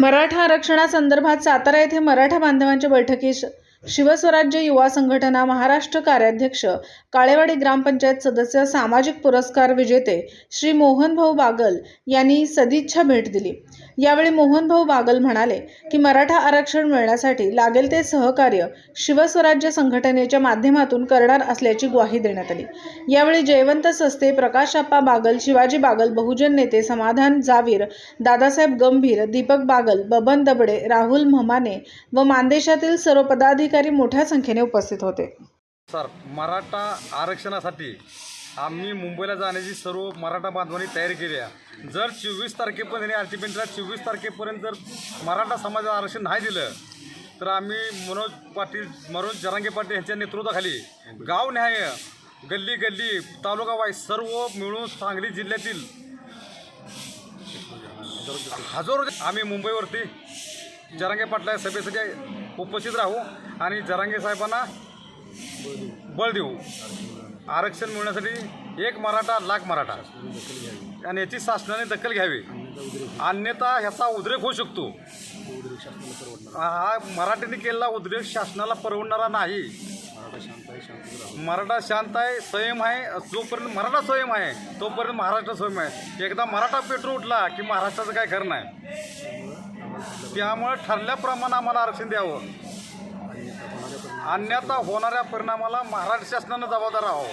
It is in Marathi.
मराठा आरक्षणासंदर्भात सातारा येथे मराठा बांधवांच्या बैठकीस शिवस्वराज्य युवा संघटना महाराष्ट्र कार्याध्यक्ष काळेवाडी ग्रामपंचायत सदस्य सामाजिक पुरस्कार विजेते श्री मोहनभाऊ बागल यांनी सदिच्छा भेट दिली. यावेळी मोहनभाऊ बागल म्हणाले की मराठा आरक्षण मिळण्यासाठी लागेल ते सहकार्य शिवस्वराज्य संघटनेच्या माध्यमातून करणार असल्याची ग्वाही देण्यात आली. यावेळी जयवंत सस्ते प्रकाशप्पा बागल शिवाजी बागल बहुजन नेते समाधान जावीर दादासाहेब गंभीर दीपक बागल बबन दबडे राहुल म्हमाने व मानदेशातील सर्व पदाधिकारी मोठ्या संख्येने उपस्थित होते. सर मराठा आरक्षणासाठी आम्ही मुंबईला जाण्याची सर्व मराठा बांधवांनी तयारी केली आहे. जर चोवीस तारखेपर्यंत आर्टिमेंटला चोवीस तारखेपर्यंत जर मराठा समाजाला आरक्षण नाही दिलं तर आम्ही मनोज पाटील मनोज जरांगे पाटील यांच्या नेतृत्वाखाली गाव न्याय गल्ली गल्ली तालुका वाईज सर्व मिळून सांगली जिल्ह्यातील हजारो आम्ही मुंबईवरती जरांगे पाटला सभेसाठी उपस्थित राहू आणि जरांगे साहेबांना बळ देऊ. आरक्षण मिळण्यासाठी एक मराठा लाख मराठा. आणि याची शासनाने दखल घ्यावी. अन्यथा ह्याचा उद्रेक होऊ शकतो. हा मराठीने केलेला उद्रेक शासनाला परवडणारा नाही. मराठा शांत आहे संयम आहे. जोपर्यंत मराठा संयम आहे तोपर्यंत महाराष्ट्र संयम आहे. एकदा मराठा पेट्रोल उठला की महाराष्ट्राचं काय खरं नाही. त्यामुळे ठरल्याप्रमाणे आम्हाला आरक्षण द्यावं. अन्यथा होणाऱ्या परिणामाला महाराष्ट्र शासनानं जबाबदार राहावं.